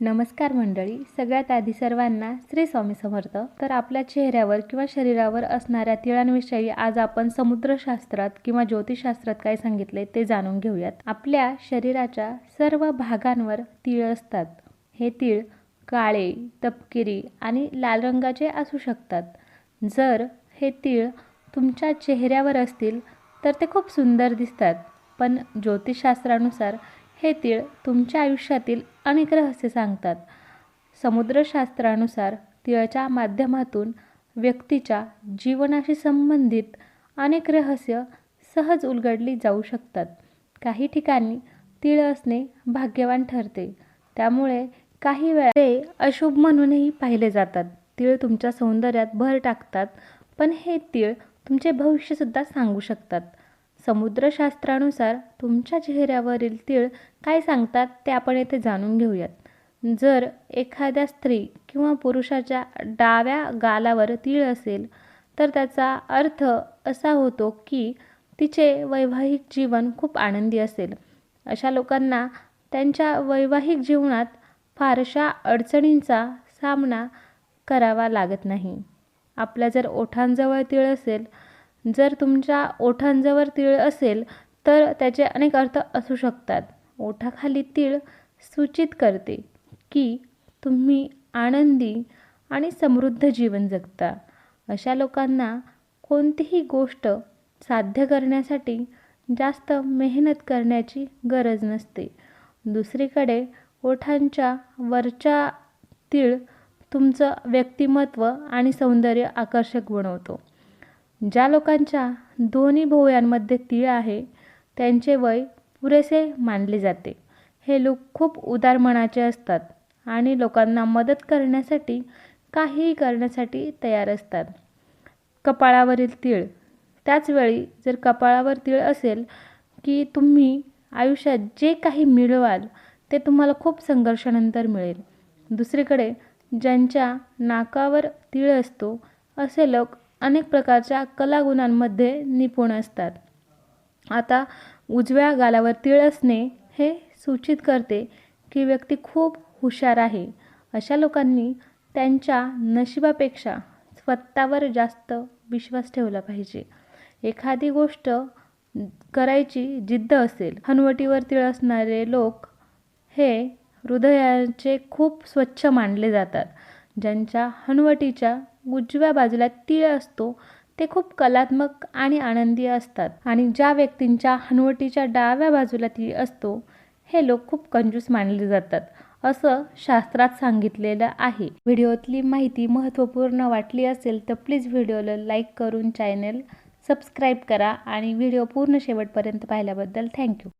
नमस्कार मंडळी. सगळ्यात आधी सर्वांना श्री स्वामी समर्थ. तर आपल्या चेहऱ्यावर किंवा शरीरावर असणाऱ्या तिळांविषयी आज आपण समुद्रशास्त्रात किंवा ज्योतिषशास्त्रात काय सांगितले ते जाणून घेऊयात. आपल्या शरीराच्या सर्व भागांवर तीळ असतात. हे तीळ काळे तपकिरी आणि लाल रंगाचे असू शकतात. जर हे तीळ तुमच्या चेहऱ्यावर असतील तर ते खूप सुंदर दिसतात. पण ज्योतिषशास्त्रानुसार हे तीळ तुमच्या आयुष्यातील अनेक रहस्य सांगतात. समुद्रशास्त्रानुसार तिळाच्या माध्यमातून व्यक्तीच्या जीवनाशी संबंधित अनेक रहस्य सहज उलगडली जाऊ शकतात. काही ठिकाणी तीळ असणे भाग्यवान ठरते. त्यामुळे काही वेळा ते अशुभ म्हणूनही पाहिले जातात. तीळ तुमच्या सौंदर्यात भर टाकतात पण हे तीळ तुमचे भविष्यसुद्धा सांगू शकतात. समुद्रशास्त्रानुसार तुमच्या चेहऱ्यावरील तीळ काय सांगतात ते आपण येथे जाणून घेऊयात. जर एखाद्या स्त्री किंवा पुरुषाच्या डाव्या गालावर तीळ असेल तर त्याचा अर्थ असा होतो की तिचे वैवाहिक जीवन खूप आनंदी असेल. अशा लोकांना त्यांच्या वैवाहिक जीवनात फारशा अडचणींचा सामना करावा लागत नाही. आपल्या जर ओठांजवळ तीळ असेल जर तुमच्या ओठांजवळ तीळ असेल तर त्याचे अनेक अर्थ असू शकतात. ओठाखाली तीळ सूचित करते की तुम्ही आनंदी आणि समृद्ध जीवन जगता. अशा लोकांना कोणतीही गोष्ट साध्य करण्यासाठी जास्त मेहनत करण्याची गरज नसते. दुसरीकडे ओठांच्या वरच्या तीळ तुमचं व्यक्तिमत्व आणि सौंदर्य आकर्षक बनवतो. ज्या लोकांच्या दोन्ही भोवयांमध्ये तीळ आहे त्यांचे वय पुरेसे मानले जाते. हे लोक खूप उदार मनाचे असतात आणि लोकांना मदत करण्यासाठी काहीही करण्यासाठी तयार असतात. कपाळावरील तीळ. त्याचवेळी जर कपाळावर तीळ असेल की तुम्ही आयुष्यात जे काही मिळवाल ते तुम्हाला खूप संघर्षानंतर मिळेल. दुसरीकडे ज्यांच्या नाकावर तीळ असतो असे लोक अनेक प्रकारच्या कलागुणांमध्ये निपुण असतात. आता उजव्या गालावर तीळ असणे हे सूचित करते की व्यक्ती खूप हुशार आहे. अशा लोकांनी त्यांच्या नशिबापेक्षा स्वतःवर जास्त विश्वास ठेवला पाहिजे. एखादी गोष्ट करायची जिद्द असेल हनवटीवर तीळ असणारे लोक हे हृदयाचे खूप स्वच्छ मानले जातात. ज्यांच्या हनवटीच्या उजव्या बाजूला तीळ असतो ते खूप कलात्मक आणि आनंदी असतात. आणि ज्या व्यक्तींच्या हनुवटीच्या डाव्या बाजूला तीळ असतो हे लोक खूप कंजूस मानले जातात असं शास्त्रात सांगितलेलं आहे. व्हिडिओतली माहिती महत्त्वपूर्ण वाटली असेल तर प्लीज व्हिडिओला लाईक करून चॅनल सबस्क्राईब करा आणि व्हिडिओ पूर्ण शेवटपर्यंत पाहिल्याबद्दल थँक्यू.